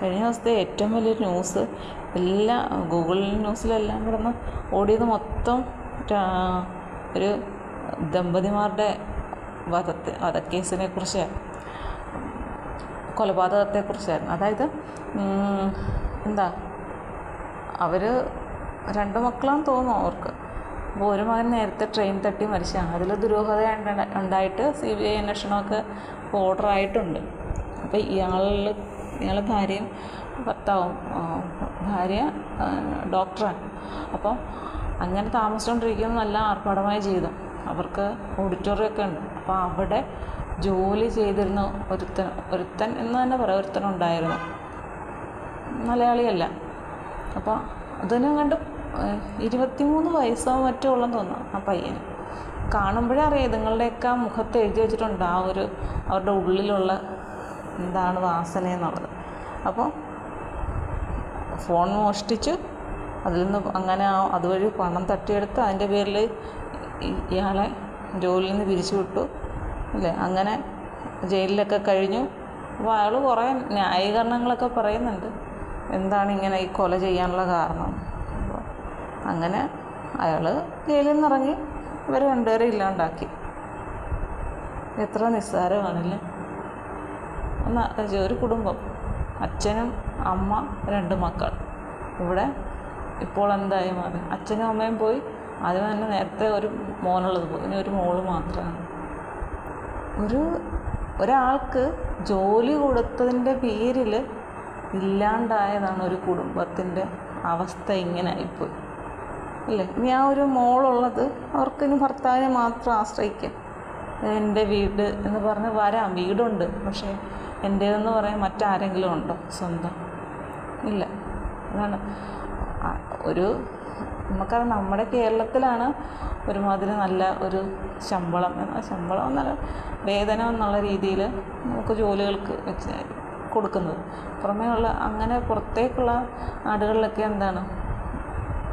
കഴിഞ്ഞ ദിവസത്തെ ഏറ്റവും വലിയൊരു ന്യൂസ് എല്ലാ ഗൂഗിൾ ന്യൂസിലെല്ലാം കിടന്ന് ഓടിയത് മൊത്തം ഒരു ദമ്പതിമാരുടെ വധത്തെ വധക്കേസിനെ കുറിച്ചാണ് കൊലപാതകത്തെക്കുറിച്ചായിരുന്നു. അതായത് എന്താ അവർ രണ്ട് മക്കളാന്ന് തോന്നുന്നു അവർക്ക്. അപ്പോൾ ഒരു മകൻ നേരത്തെ ട്രെയിൻ തട്ടി മരിച്ച അതിൽ ദുരൂഹത ഉണ്ടായിട്ട് സി ബി ഐ അന്വേഷണമൊക്കെ ഓർഡർ ആയിട്ടുണ്ട്. അപ്പോൾ ഇയാളിൽ ഇയാളെ ഭാര്യയും ഭർത്താവും ഭാര്യ ഡോക്ടറാണ്. അപ്പോൾ അങ്ങനെ താമസിച്ചുകൊണ്ടിരിക്കുന്ന നല്ല ആർഭാടമായ ജീവിതം. അവർക്ക് ഓഡിറ്റോറിയമൊക്കെ ഉണ്ട്. അപ്പോൾ അവിടെ ജോലി ചെയ്തിരുന്ന ഒരുത്തൻ ഒരുത്തൻ എന്ന് തന്നെ പറയാം. ഒരുത്തനുണ്ടായിരുന്നു മലയാളിയല്ല. അപ്പോൾ അതിനെ കണ്ട് ഇരുപത്തിമൂന്ന് വയസ്സോ മറ്റോ ഉള്ളെന്ന് തോന്നുന്നു ആ പയ്യന്. കാണുമ്പോഴേ അറിയാം ഇതുങ്ങളുടെയൊക്കെ മുഖത്ത് എഴുതി വെച്ചിട്ടുണ്ട് ആ ഒരു അവരുടെ ഉള്ളിലുള്ള എന്താണ് വാസന എന്നുള്ളത്. അപ്പോൾ ഫോൺ മോഷ്ടിച്ച് അതിൽ നിന്ന് അങ്ങനെ അതുവഴി പണം തട്ടിയെടുത്ത് അതിന്റെ പേരിൽ ഇയാളെ ജോലിയിൽ നിന്ന് പിരിച്ചു വിട്ടു. അല്ലേ? അങ്ങനെ ജയിലിലൊക്കെ കഴിഞ്ഞു. അപ്പോൾ അയാൾ കുറേ ന്യായീകരണങ്ങളൊക്കെ പറയുന്നുണ്ട്. എന്താണ് ഇങ്ങനെ ഈ കൊല ചെയ്യാനുള്ള കാരണം? അപ്പോൾ അങ്ങനെ അയാൾ ജയിലിൽ നിന്ന് ഇറങ്ങി. ഇവർ രണ്ടുപേരും ഇല്ലാണ്ടാക്കി. എത്ര നിസ്സാരമാണല്ലേ? ഒരു കുടുംബം. അച്ഛനും അമ്മ രണ്ട് മക്കൾ. ഇവിടെ ഇപ്പോൾ എന്തായി മാറി? അച്ഛനും അമ്മയും പോയി. ആദ്യം തന്നെ നേരത്തെ ഒരു മോനുള്ളത് പോയി. ഇനി ഒരു മോൾ മാത്രമാണ്. ഒരു ഒരാൾക്ക് ജോലി കൊടുത്തതിന്റെ പേരിൽ ഇല്ലാണ്ടായതാണ് ഒരു കുടുംബത്തിന്റെ അവസ്ഥ ഇങ്ങനെ ആയിപ്പോയി. അല്ലേ? ഇനി ആ ഒരു മോളുള്ളത് അവർക്ക് ഇനി ഭർത്താവിനെ മാത്രം ആശ്രയിക്കാം. എന്റെ വീട് എന്ന് പറഞ്ഞ് വരാം. വീടുണ്ട്. പക്ഷേ എന്റേതെന്ന് പറയാൻ മറ്റാരെങ്കിലും ഉണ്ടോ? സ്വന്തം. ഇല്ല. അതാണ്. ഒരു നമുക്കത് നമ്മുടെ കേരളത്തിലാണ് ഒരുമാതിരി നല്ല ഒരു ശമ്പളം. ശമ്പളം എന്നല്ല വേതനം എന്നുള്ള രീതിയിൽ നമുക്ക് ജോലികൾക്ക് വെച്ച് കൊടുക്കുന്നത്. പുറമേ ഉള്ള അങ്ങനെ പുറത്തേക്കുള്ള നാടുകളിലൊക്കെ എന്താണ്?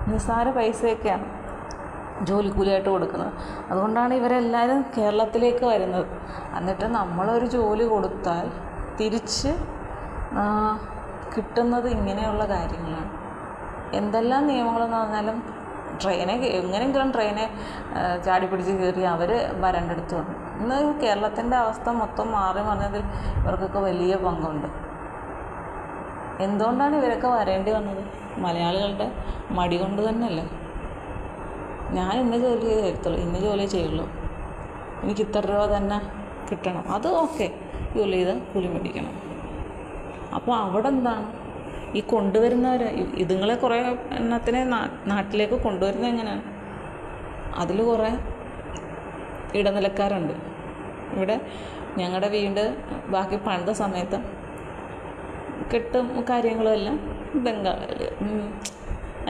നിസ്സാര പൈസയൊക്കെയാണ് ജോലിക്കൂലിയായിട്ട് കൊടുക്കുന്നത്. അതുകൊണ്ടാണ് ഇവരെല്ലാവരും കേരളത്തിലേക്ക് വരുന്നത്. എന്നിട്ട് നമ്മളൊരു ജോലി കൊടുത്താൽ തിരിച്ച് കിട്ടുന്നത് ഇങ്ങനെയുള്ള കാര്യങ്ങളാണ്. എന്തെല്ലാം നിയമങ്ങളെന്ന് പറഞ്ഞാലും ട്രെയിനെ എങ്ങനെയെങ്കിലും ട്രെയിനെ ചാടി പിടിച്ച് കയറി അവർ വരണ്ടെടുത്ത് വന്നു ഇന്ന് കേരളത്തിന്റെ അവസ്ഥ മൊത്തം മാറി മറിഞ്ഞതിൽ ഇവർക്കൊക്കെ വലിയ പങ്കുണ്ട്. എന്തുകൊണ്ടാണ് ഇവരൊക്കെ വരേണ്ടി വന്നത്? മലയാളികളുടെ മടി കൊണ്ട് തന്നെയല്ലേ? ഞാൻ ഇന്ന ജോലി ചെയ്തേ തരത്തുള്ളൂ ഇന്ന ജോലി ചെയ്യുള്ളൂ. എനിക്ക് ഇത്ര രൂപ തന്നെ കിട്ടണം അത് ഓക്കെ. ജോലി ചെയ്ത് കൂലി മേടിക്കണം അപ്പോൾ അവിടെ എന്താണ്? ഈ കൊണ്ടുവരുന്നവർ ഇതുങ്ങളെ കുറേ എണ്ണത്തിനെ നാട്ടിലേക്ക് കൊണ്ടുവരുന്നത് എങ്ങനെയാണ്? അതിൽ കുറേ ഇടനിലക്കാരുണ്ട്. ഇവിടെ ഞങ്ങളുടെ വീട് ബാക്കി പണിത സമയത്ത് കെട്ടും കാര്യങ്ങളും എല്ലാം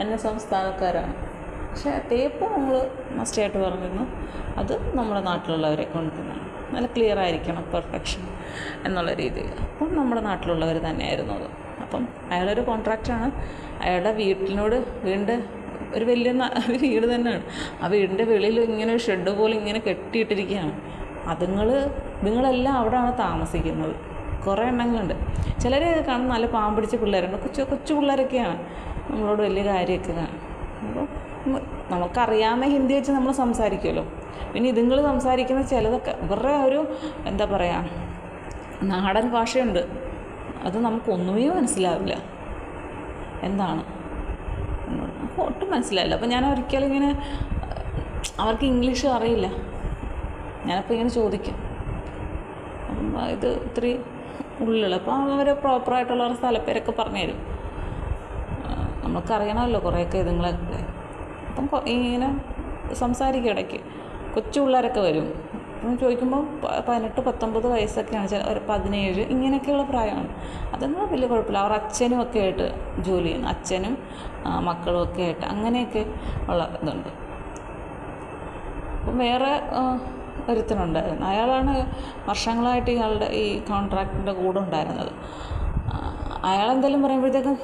അന്യ സംസ്ഥാനക്കാരാണ്. പക്ഷേ തേപ്പ് നമ്മൾ മസ്റ്റായിട്ട് പറഞ്ഞിരുന്നു അത് നമ്മുടെ നാട്ടിലുള്ളവരെ കൊണ്ട് തന്നെയാണ് നല്ല ക്ലിയർ ആയിരിക്കണം പെർഫെക്ഷൻ എന്നുള്ള രീതിയിൽ. അപ്പം നമ്മുടെ നാട്ടിലുള്ളവർ തന്നെയായിരുന്നു അത്. അപ്പം അയാളൊരു കോൺട്രാക്റ്റാണ് അയാളുടെ വീട്ടിനോട് വീണ്ട് ഒരു വലിയ വീട് തന്നെയാണ്. ആ വീടിന്റെ വെളിയിൽ ഇങ്ങനെ ഒരു ഷെഡ് പോലെ ഇങ്ങനെ കെട്ടിയിട്ടിരിക്കുകയാണ്. അതുങ്ങൾ നിങ്ങളെല്ലാം അവിടെയാണ് താമസിക്കുന്നത്. കുറേ എണ്ണങ്ങളുണ്ട്. ചിലർ കാണുന്ന നല്ല പാമ്പിടിച്ച പിള്ളേരുണ്ട്. കൊച്ചു കൊച്ചു പിള്ളേരൊക്കെയാണ്. നമ്മളോട് വലിയ കാര്യമൊക്കെ കാണും. അപ്പോൾ നമുക്കറിയാവുന്ന ഹിന്ദി വെച്ച് നമ്മൾ സംസാരിക്കുമല്ലോ. പിന്നെ ഇതുങ്ങൾ സംസാരിക്കുന്ന ചിലതൊക്കെ ഇവരുടെ ഒരു എന്താ പറയുക നാടൻ ഭാഷയുണ്ട്. അത് നമുക്കൊന്നുമേ മനസ്സിലാവില്ല. എന്താണ്? ഒട്ടും മനസ്സിലായില്ല അപ്പോൾ ഞാൻ ഒരിക്കലും ഇങ്ങനെ അവർക്ക് ഇംഗ്ലീഷ് അറിയില്ല. ഞാനപ്പോൾ ഇങ്ങനെ ചോദിക്കും. ഇത് ഇത്തിരി ഉള്ളിൽ അപ്പോൾ അവർ പ്രോപ്പറായിട്ടുള്ള ഒരു സ്ഥലപ്പേരൊക്കെ പറഞ്ഞു തരും നമുക്കറിയണമല്ലോ കുറേയൊക്കെ ഇതുങ്ങളൊക്കെ അപ്പം ഇങ്ങനെ സംസാരിക്കും ഇടയ്ക്ക്. കൊച്ചു പിള്ളേരൊക്കെ വരും. ചോദിക്കുമ്പോൾ പതിനെട്ട് പത്തൊമ്പത് വയസ്സൊക്കെയാണ് ഒരു പതിനേഴ് ഇങ്ങനെയൊക്കെയുള്ള പ്രായമാണ്. അതൊന്നും വലിയ കുഴപ്പമില്ല. അവർ അച്ഛനും ഒക്കെ ആയിട്ട് ജോലി ചെയ്യുന്നു. അച്ഛനും മക്കളും ഒക്കെ ആയിട്ട് അങ്ങനെയൊക്കെ ഉള്ള ഇതുണ്ട്. അപ്പം വേറെ ഒരുത്തനുണ്ടായിരുന്നു അയാളാണ് വർഷങ്ങളായിട്ട് ഇയാളുടെ ഈ കോൺട്രാക്ടിന്റെ കൂടെ ഉണ്ടായിരുന്നത്. അയാളെന്തെങ്കിലും പറയുമ്പോഴത്തേക്കും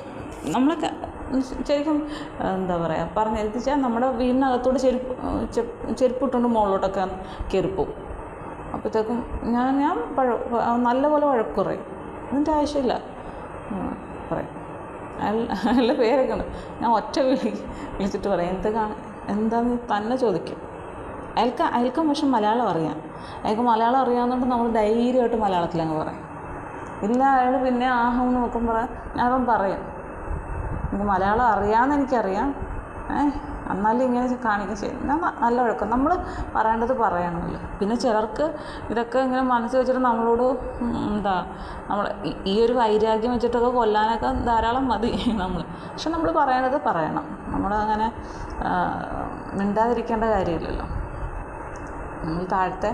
നമ്മളൊക്കെ ശരിക്കും എന്താ പറയുക പറഞ്ഞ് എത്തിച്ചാൽ നമ്മുടെ വീടിനകത്തോട് ചെരുപ്പ് ചെരുപ്പിട്ടുണ്ട് മുകളിലോട്ടൊക്കെ കയറിപ്പോവും അപ്പോഴത്തേക്കും ഞാൻ ഞാൻ പഴ നല്ലപോലെ വഴക്ക് പറയും. അതിന്റെ ആവശ്യമില്ല. പറയും. അയാളുടെ പേരൊക്കെ ഉണ്ട്. ഞാൻ ഒറ്റ വിളി വിളിച്ചിട്ട് പറയും എന്ത് കാണാൻ എന്താന്ന് തന്നെ ചോദിക്കും. അയാൾക്ക് അയാൾക്ക് പക്ഷെ മലയാളം അറിയാം. അയാൾക്ക് മലയാളം അറിയാവുന്നതുകൊണ്ട് നമ്മൾ ധൈര്യമായിട്ട് മലയാളത്തിൽ അങ്ങ് പറയും. ഇല്ല അയാൾ പിന്നെ ആഹം എന്ന് നോക്കുമ്പോൾ ഞാനപ്പം പറയും. എനിക്ക് മലയാളം അറിയാമെന്ന് എനിക്കറിയാം എന്നാലും ഇങ്ങനെ കാണിക്കുക ചെയ്യും ഞാൻ ന- നല്ല വഴക്കം. നമ്മൾ പറയേണ്ടത് പറയണമല്ലോ. പിന്നെ ചിലർക്ക് ഇതൊക്കെ ഇങ്ങനെ മനസ്സിൽ വെച്ചിട്ട് നമ്മളോട് എന്താ നമ്മൾ ഈ- ഒരു വൈരാഗ്യം വെച്ചിട്ടൊക്കെ കൊല്ലാനൊക്കെ ധാരാളം മതി നമ്മൾ പക്ഷെ നമ്മൾ പറയേണ്ടത് പറയണം. നമ്മളങ്ങനെ മിണ്ടാതിരിക്കേണ്ട കാര്യമില്ലല്ലോ. നമ്മൾ താഴത്തെ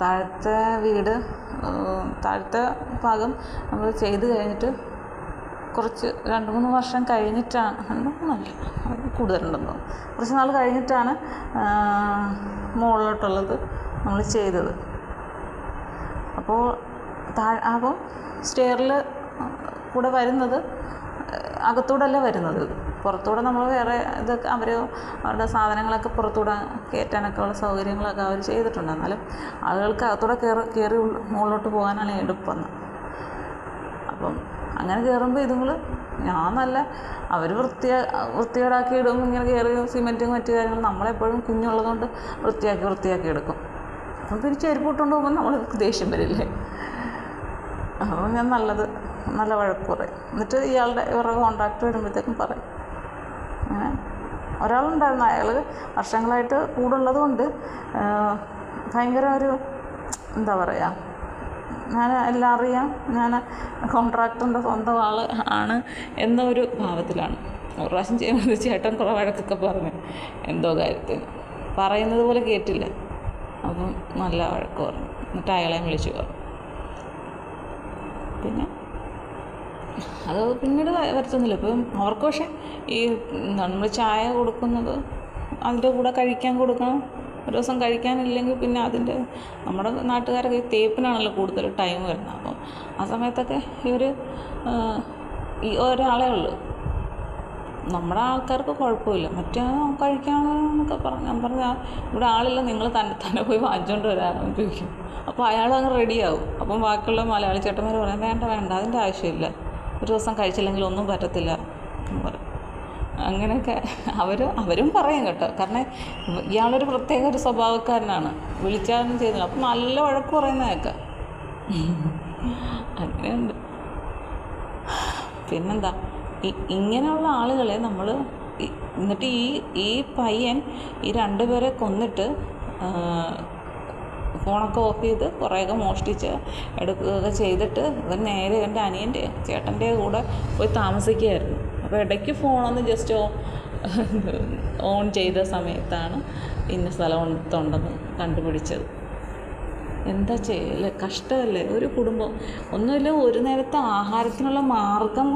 താഴത്തെ വീട് താഴത്തെ ഭാഗം നമ്മൾ ചെയ്ത് കഴിഞ്ഞിട്ട് കുറച്ച് രണ്ട് മൂന്ന് വർഷം കഴിഞ്ഞിട്ടാണ്. രണ്ട് മൂന്നല്ല കൂടുതലുണ്ടെന്ന് തോന്നുന്നു. കുറച്ച് നാൾ കഴിഞ്ഞിട്ടാണ് മുകളിലോട്ടുള്ളത് നമ്മൾ ചെയ്തത്. അപ്പോൾ താഴെ അപ്പോൾ സ്റ്റെയറിൽ കൂടെ വരുന്നത് അകത്തൂടെ അല്ല വരുന്നത്? പുറത്തൂടെ നമ്മൾ വേറെ ഇതൊക്കെ അവർ അവരുടെ സാധനങ്ങളൊക്കെ പുറത്തൂടെ കയറ്റാനൊക്കെ ഉള്ള സൗകര്യങ്ങളൊക്കെ അവർ ചെയ്തിട്ടുണ്ട്. എന്നാലും ആളുകൾക്ക് അകത്തൂടെ കയറി കയറി മുകളിലോട്ട് പോകാനാണ് എളുപ്പം. അങ്ങനെ കയറുമ്പോൾ ഇതുങ്ങൾ ഞാൻ നല്ല അവർ വൃത്തിയാ വൃത്തികേടാക്കി ഇടും ഇങ്ങനെ കയറി സിമെന്റും മറ്റു കാര്യങ്ങളും നമ്മളെപ്പോഴും കുഞ്ഞുള്ളതുകൊണ്ട് വൃത്തിയാക്കി വൃത്തിയാക്കി എടുക്കും. അപ്പം തിരിച്ച് ചെരുപ്പിട്ടുകൊണ്ട് പോകുമ്പോൾ നമ്മൾ ദേഷ്യം വരില്ലേ? അപ്പോൾ ഞാൻ നല്ലത് നല്ല വഴക്ക് പറയും. എന്നിട്ട് ഇയാളുടെ ഇവരുടെ കോൺട്രാക്ട് വരുമ്പോഴത്തേക്കും പറയും. അങ്ങനെ ഒരാളുണ്ടായിരുന്നു. അയാൾ വർഷങ്ങളായിട്ട് കൂടുള്ളതുകൊണ്ട് ഭയങ്കര ഒരു എന്താ പറയുക ഞാൻ എല്ലാം അറിയാം. ഞാൻ കോൺട്രാക്ടറിന്റെ സ്വന്തം ആൾ ആണ് എന്നൊരു ഭാവത്തിലാണ്. ഒരു പ്രാവശ്യം ചെയ്യുമ്പോൾ ചേട്ടൻ കുറേ വഴക്കൊക്കെ പറഞ്ഞു. എന്തോ കാര്യത്തിന്. പറയുന്നത് പോലെ കേട്ടില്ല. അപ്പം നല്ല വഴക്ക് പറഞ്ഞു. എന്നിട്ട് അയാളെ വിളിച്ചു പറഞ്ഞു. പിന്നെ? അത് പിന്നീട് വരുത്തുന്നില്ല. ഇപ്പം അവർക്ക് പക്ഷേ ഈ നമ്മൾ ചായ കൊടുക്കുന്നത് അതിന്റെ കൂടെ കഴിക്കാൻ കൊടുക്കണം. ഒരു ദിവസം കഴിക്കാനില്ലെങ്കിൽ പിന്നെ അതിന്റെ നമ്മുടെ നാട്ടുകാരൊക്കെ ഈ തേപ്പിനാണല്ലോ കൂടുതൽ ടൈം വരുന്നത്. അപ്പം ആ സമയത്തൊക്കെ ഇവർ ഈ ഒരാളേ ഉള്ളൂ. നമ്മുടെ ആൾക്കാർക്ക് കുഴപ്പമില്ല. മറ്റേ കഴിക്കാമെന്നൊക്കെ പറഞ്ഞു ഞാൻ പറഞ്ഞാൽ ഇവിടെ ആളില്ല നിങ്ങൾ തന്നെ തന്നെ പോയി വാങ്ങിച്ചുകൊണ്ട് വരാമെന്ന് ചോദിക്കും. അപ്പോൾ അയാൾ അങ്ങ് റെഡിയാവും. അപ്പം ബാക്കിയുള്ള മലയാളി ചേട്ടന്മാർ പറയാം വേണ്ട വേണ്ട അതിന്റെ ആവശ്യമില്ല. ഒരു ദിവസം കഴിച്ചില്ലെങ്കിൽ ഒന്നും പറ്റത്തില്ല. എന്ന് പറയും. അങ്ങനെയൊക്കെ അവർ അവരും പറയും കേട്ടോ. കാരണം ഇയാളൊരു പ്രത്യേക ഒരു സ്വഭാവക്കാരനാണ്. വിളിച്ചാലും ചെയ്യുന്നില്ല. അപ്പം നല്ല വഴക്ക് പറയുന്നതൊക്കെ. അങ്ങനെയുണ്ട്. പിന്നെന്താ? ഇങ്ങനെയുള്ള ആളുകളെ നമ്മൾ എന്നിട്ട് ഈ ഈ പയ്യൻ ഈ രണ്ടുപേരെ കൊന്നിട്ട് ഫോണൊക്കെ ഓഫ് ചെയ്ത് കുറേയൊക്കെ മോഷ്ടിച്ച് എടുക്കുകയൊക്കെ ചെയ്തിട്ട് ഇവൻ നേരെ എന്റെ അനിയന്റെ ചേട്ടന്റെ കൂടെ പോയി താമസിക്കുകയായിരുന്നു. അപ്പോൾ ഇടയ്ക്ക് ഫോണൊന്ന് ജസ്റ്റ് ഓൺ ചെയ്ത സമയത്താണ് ഇന്ന സ്ഥലത്തുണ്ടെന്ന് കണ്ടുപിടിച്ചത്. എന്താ ചെയ്യല്ലേ കഷ്ടമല്ലേ ഒരു കുടുംബം. ഒന്നുമില്ല ഒരു നേരത്തെ ആഹാരത്തിനുള്ള മാർഗം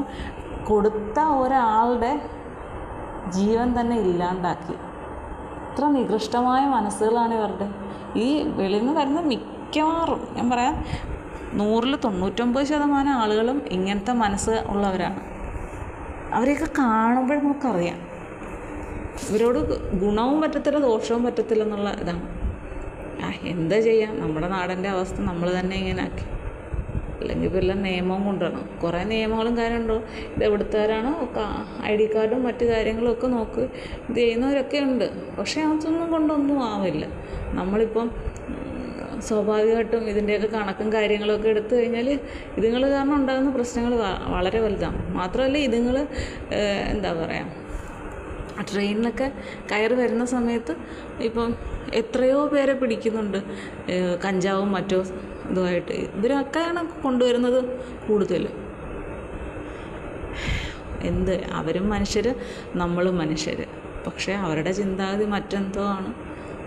കൊടുത്ത ഒരാളുടെ ജീവൻ തന്നെ ഇല്ലാണ്ടാക്കി. ഇത്ര നികൃഷ്ടമായ മനസ്സുകളാണ് ഇവരുടെ. ഈ വെളിയിൽ നിന്ന് വരുന്ന മിക്കവാറും ഞാൻ പറയാം നൂറിൽ തൊണ്ണൂറ്റൊമ്പത് ശതമാനം ആളുകളും ഇങ്ങനത്തെ മനസ്സ് ഉള്ളവരാണ്. അവരെയൊക്കെ കാണുമ്പോൾ നമുക്കറിയാം. ഇവരോട് ഗുണവും പറ്റത്തില്ല ദോഷവും പറ്റത്തില്ല എന്നുള്ള ഇതാണ്. ആ എന്താ ചെയ്യാം? നമ്മുടെ നാടിന്റെ അവസ്ഥ നമ്മൾ തന്നെ ഇങ്ങനെ ആക്കി അല്ലെങ്കിൽ ഇപ്പോൾ എല്ലാം നിയമവും കൊണ്ടുവരണം കുറേ നിയമങ്ങളും കാര്യമുണ്ടോ ഇത് എവിടുത്തുകാരാണോ ഐ ഡി കാർഡും മറ്റു കാര്യങ്ങളും ഒക്കെ നോക്ക്. ഇത് ചെയ്യുന്നവരൊക്കെ ഉണ്ട്. പക്ഷേ അതൊന്നും കൊണ്ടൊന്നും ആവില്ല. നമ്മളിപ്പം സ്വാഭാവികമായിട്ടും ഇതിന്റെയൊക്കെ കണക്കും കാര്യങ്ങളൊക്കെ എടുത്തു കഴിഞ്ഞാൽ ഇതുങ്ങൾ കാരണം ഉണ്ടാകുന്ന പ്രശ്നങ്ങൾ വളരെ വലുതാണ്. മാത്രമല്ല ഇതുങ്ങൾ എന്താ പറയുക ട്രെയിനിലൊക്കെ കയറി വരുന്ന സമയത്ത് ഇപ്പം എത്രയോ പേരെ പിടിക്കുന്നുണ്ട്. കഞ്ചാവും മറ്റോ ഇതുമായിട്ട്. ഇവരൊക്കെയാണ് കൊണ്ടുവരുന്നത് കൂടുതൽ. എന്ത് അവരും മനുഷ്യർ നമ്മളും മനുഷ്യർ പക്ഷേ അവരുടെ ചിന്താഗതി മറ്റെന്തോ ആണ്.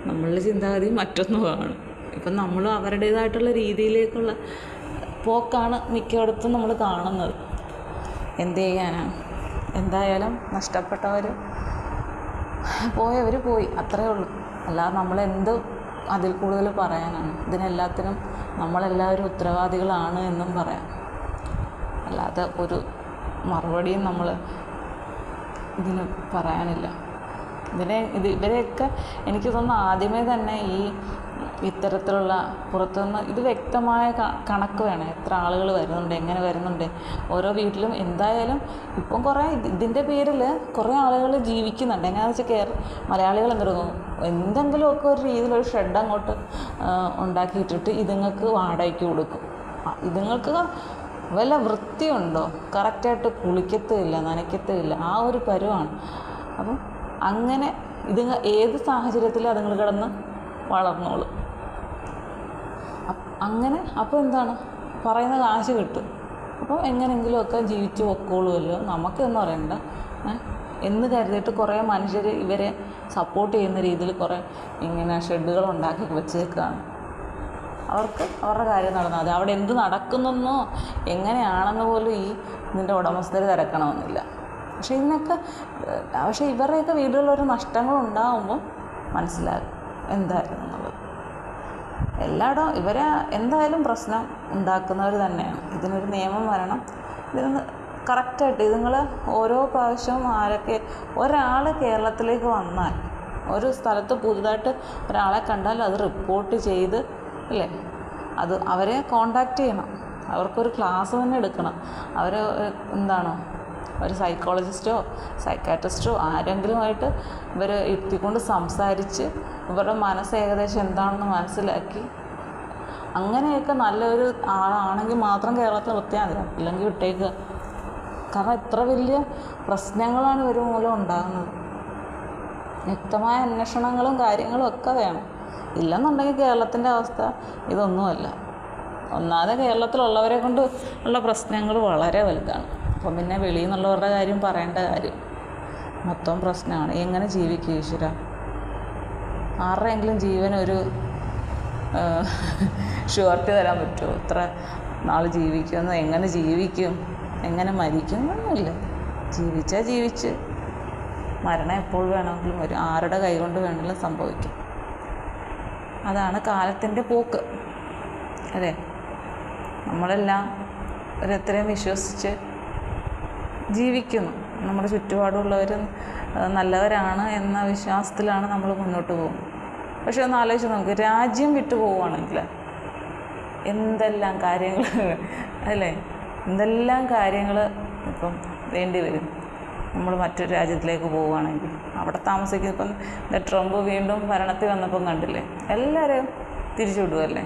നമ്മളുടെ ചിന്താഗതി മറ്റൊന്നോ ആണ് ഇപ്പം നമ്മളും അവരുടേതായിട്ടുള്ള രീതിയിലേക്കുള്ള പോക്കാണ് മിക്കയിടത്തും നമ്മൾ കാണുന്നത്. എന്ത് ചെയ്യാനാണ് എന്തായാലും നഷ്ടപ്പെട്ടവർ പോയവർ പോയി അത്രേ ഉള്ളൂ. അല്ലാതെ നമ്മളെന്ത് അതിൽ കൂടുതൽ പറയാനാണ്? ഇതിനെല്ലാത്തിനും നമ്മളെല്ലാവരും ഉത്തരവാദികളാണ് എന്നും പറയാം. അല്ലാതെ ഒരു മറുപടിയും നമ്മൾ ഇതിന് പറയാനില്ല. ഇതിനെ ഇത് ഇവരെയൊക്കെ എനിക്ക് തോന്നുന്നു ആദ്യമേ തന്നെ ഈ ഇത്തരത്തിലുള്ള പുറത്തുനിന്ന് ഇത് വ്യക്തമായ കണക്ക് വേണം. എത്ര ആളുകൾ വരുന്നുണ്ട് എങ്ങനെ വരുന്നുണ്ട്. ഓരോ വീട്ടിലും എന്തായാലും ഇപ്പം കുറേ ഇത് ഇതിന്റെ പേരിൽ കുറേ ആളുകൾ ജീവിക്കുന്നുണ്ട്. എങ്ങനെയാണെന്ന് വെച്ചാൽ കേര മലയാളികൾ എന്തെടുക്കും എന്തെങ്കിലുമൊക്കെ ഒരു രീതിയിലൊരു ഷെഡ് അങ്ങോട്ട് ഉണ്ടാക്കിയിട്ടിട്ട് ഇതുങ്ങൾക്ക് വാടകയ്ക്ക് കൊടുക്കും. ഇതുങ്ങൾക്ക് വല്ല വൃത്തിയുണ്ടോ? കറക്റ്റായിട്ട് കുളിക്കത്തുമില്ല നനയ്ക്കത്തുമില്ല. ആ ഒരു പരുവാണ്. അപ്പം അങ്ങനെ ഇതുങ്ങൾ ഏത് സാഹചര്യത്തിലും അതുങ്ങൾ കിടന്ന് വളർന്നോളും. അങ്ങനെ അപ്പോൾ എന്താണ്? പറയുന്ന കാശ് കിട്ടും. അപ്പോൾ എങ്ങനെയെങ്കിലുമൊക്കെ ജീവിച്ചു പൊക്കോളുമല്ലോ. നമുക്കെന്ന് പറയണ്ട? എന്ന് കരുതിയിട്ട് കുറേ മനുഷ്യർ ഇവരെ സപ്പോർട്ട് ചെയ്യുന്ന രീതിയിൽ കുറേ ഇങ്ങനെ ഷെഡുകൾ ഉണ്ടാക്കി വെച്ചേക്കാണ്. അവർക്ക് അവരുടെ കാര്യം നടന്നാൽ മതി. അവിടെ എന്ത് നടക്കുന്നെന്നോ എങ്ങനെയാണെന്ന് പോലും ഈ ഇതിന്റെ ഉടമസ്ഥർ തിരക്കണമെന്നില്ല. പക്ഷേ ഇന്നൊക്കെ പക്ഷേ ഇവരുടെയൊക്കെ വീടുകളിൽ ഒരു നഷ്ടങ്ങൾ മനസ്സിലാകും എന്തായിരുന്നു എല്ലായിടവും ഇവരെ എന്തായാലും പ്രശ്നം ഉണ്ടാക്കുന്നവർ തന്നെയാണ്. ഇതിനൊരു നിയമം വരണം. ഇതിന് കറക്റ്റായിട്ട് ഇതുങ്ങൾ ഓരോ പ്രാവശ്യവും ആരൊക്കെ ഒരാൾ കേരളത്തിലേക്ക് വന്നാൽ ഒരു സ്ഥലത്ത് പുതുതായിട്ട് ഒരാളെ കണ്ടാൽ അത് റിപ്പോർട്ട് ചെയ്ത് അല്ലേ? അത് അവരെ കോണ്ടാക്റ്റ് ചെയ്യണം. അവർക്കൊരു ക്ലാസ് തന്നെ എടുക്കണം. അവർ എന്താണ് ഒരു സൈക്കോളജിസ്റ്റോ സൈക്കാട്രിസ്റ്റോ ആരെങ്കിലുമായിട്ട് ഇവർ ഇരുത്തിക്കൊണ്ട് സംസാരിച്ച് ഇവരുടെ മനസ്സ് ഏകദേശം എന്താണെന്ന് മനസ്സിലാക്കി. അങ്ങനെയൊക്കെ നല്ലൊരു ആളാണെങ്കിൽ മാത്രം കേരളത്തിൽ നിർത്തിയാൽ മതി. ഇല്ലെങ്കിൽ വിട്ടേക്കുക കാരണം ഇത്ര വലിയ പ്രശ്നങ്ങളാണ് ഇവർ മൂലം ഉണ്ടാകുന്നത്. വ്യക്തമായ അന്വേഷണങ്ങളും കാര്യങ്ങളും ഒക്കെ വേണം. ഇല്ലെന്നുണ്ടെങ്കിൽ കേരളത്തിന്റെ അവസ്ഥ ഇതൊന്നുമല്ല. ഒന്നാമത് കേരളത്തിലുള്ളവരെ കൊണ്ട് ഉള്ള പ്രശ്നങ്ങൾ വളരെ വലുതാണ്. അപ്പം പിന്നെ വെളിയിൽ നിന്നുള്ളവരുടെ കാര്യം പറയേണ്ട കാര്യം. മൊത്തം പ്രശ്നമാണ്. എങ്ങനെ ജീവിക്കും ഈശ്വര? ആരുടെയെങ്കിലും ജീവനൊരു ഷുവർട്ടി തരാൻ പറ്റുമോ? ഇത്ര നാൾ ജീവിക്കുമെന്ന് എങ്ങനെ ജീവിക്കും എങ്ങനെ മരിക്കും എന്നൊന്നുമില്ല. ജീവിച്ചാൽ ജീവിച്ച്. മരണം എപ്പോൾ വേണമെങ്കിലും വരും. ആരുടെ കൈ കൊണ്ട് വേണമെങ്കിലും സംഭവിക്കും. അതാണ് കാലത്തിന്റെ പോക്ക്. അതെ നമ്മളെല്ലാം ഓരോരുത്തരെയും വിശ്വസിച്ച് ജീവിക്കുന്നു. നമ്മുടെ ചുറ്റുപാടുമുള്ളവർ നല്ലവരാണ് എന്ന വിശ്വാസത്തിലാണ് നമ്മൾ മുന്നോട്ട് പോകുന്നത്. പക്ഷെ ഒന്ന് ആലോചിച്ച് നമുക്ക് രാജ്യം വിട്ടു പോവുകയാണെങ്കിൽ എന്തെല്ലാം കാര്യങ്ങൾ അല്ലേ? എന്തെല്ലാം കാര്യങ്ങൾ ഇപ്പം വേണ്ടി വരും? നമ്മൾ മറ്റൊരു രാജ്യത്തിലേക്ക് പോവുകയാണെങ്കിൽ അവിടെ താമസിക്കുന്ന ഇപ്പം ട്രംപ് വീണ്ടും ഭരണത്തിൽ വന്നപ്പം കണ്ടില്ലേ? എല്ലാവരെയും തിരിച്ചു വിടുമല്ലേ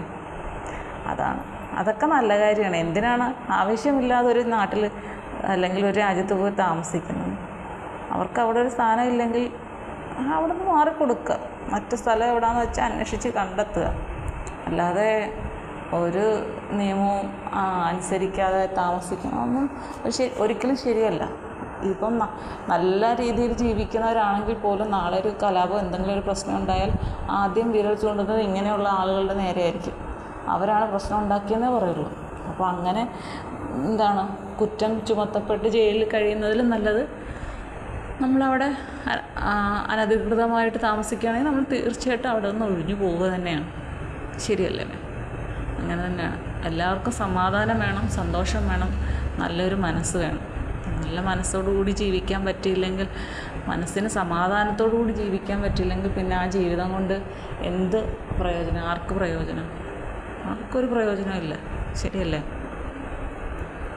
അതാണ്. അതൊക്കെ നല്ല കാര്യമാണ്. എന്തിനാണ് ആവശ്യമില്ലാതെ ഒരു നാട്ടിൽ അല്ലെങ്കിൽ ഒരു രാജ്യത്ത് പോയി താമസിക്കുന്നത്? അവർക്ക് അവിടെ ഒരു സ്ഥാനം ഇല്ലെങ്കിൽ അവിടെ നിന്ന് മാറിക്കൊടുക്കുക. മറ്റു സ്ഥലം എവിടെയാണെന്ന് വെച്ചാൽ അന്വേഷിച്ച് കണ്ടെത്തുക. അല്ലാതെ ഒരു നിയമവും അനുസരിക്കാതെ താമസിക്കണമെന്നും ശരി ഒരിക്കലും ശരിയല്ല. ഇപ്പം നല്ല രീതിയിൽ ജീവിക്കുന്നവരാണെങ്കിൽ പോലും നാളെ ഒരു കലാപം എന്തെങ്കിലും ഒരു പ്രശ്നം ഉണ്ടായാൽ ആദ്യം വിരൽ ചൂണ്ടുന്നത് ഇങ്ങനെയുള്ള ആളുകളുടെ നേരെയായിരിക്കും. അവരാണ് പ്രശ്നം ഉണ്ടാക്കിയെന്നേ പറയുള്ളൂ. അപ്പോൾ അങ്ങനെ എന്താണ്? കുറ്റം ചുമത്തപ്പെട്ട് ജയിലിൽ കഴിയുന്നതിലും നല്ലത് നമ്മളവിടെ അനധികൃതമായിട്ട് താമസിക്കുകയാണെങ്കിൽ നമ്മൾ തീർച്ചയായിട്ടും അവിടെ നിന്ന് ഒഴിഞ്ഞു പോവുക തന്നെയാണ്. ശരിയല്ലേ? അങ്ങനെ തന്നെയാണ്. എല്ലാവർക്കും സമാധാനം വേണം സന്തോഷം വേണം നല്ലൊരു മനസ്സ് വേണം. നല്ല മനസ്സോടുകൂടി ജീവിക്കാൻ പറ്റിയില്ലെങ്കിൽ മനസ്സിന് സമാധാനത്തോടുകൂടി ജീവിക്കാൻ പറ്റിയില്ലെങ്കിൽ പിന്നെ ആ ജീവിതം കൊണ്ട് എന്ത് പ്രയോജനം? ആർക്ക് പ്രയോജനം? ആർക്കൊരു പ്രയോജനമില്ല ശരിയല്ലേ?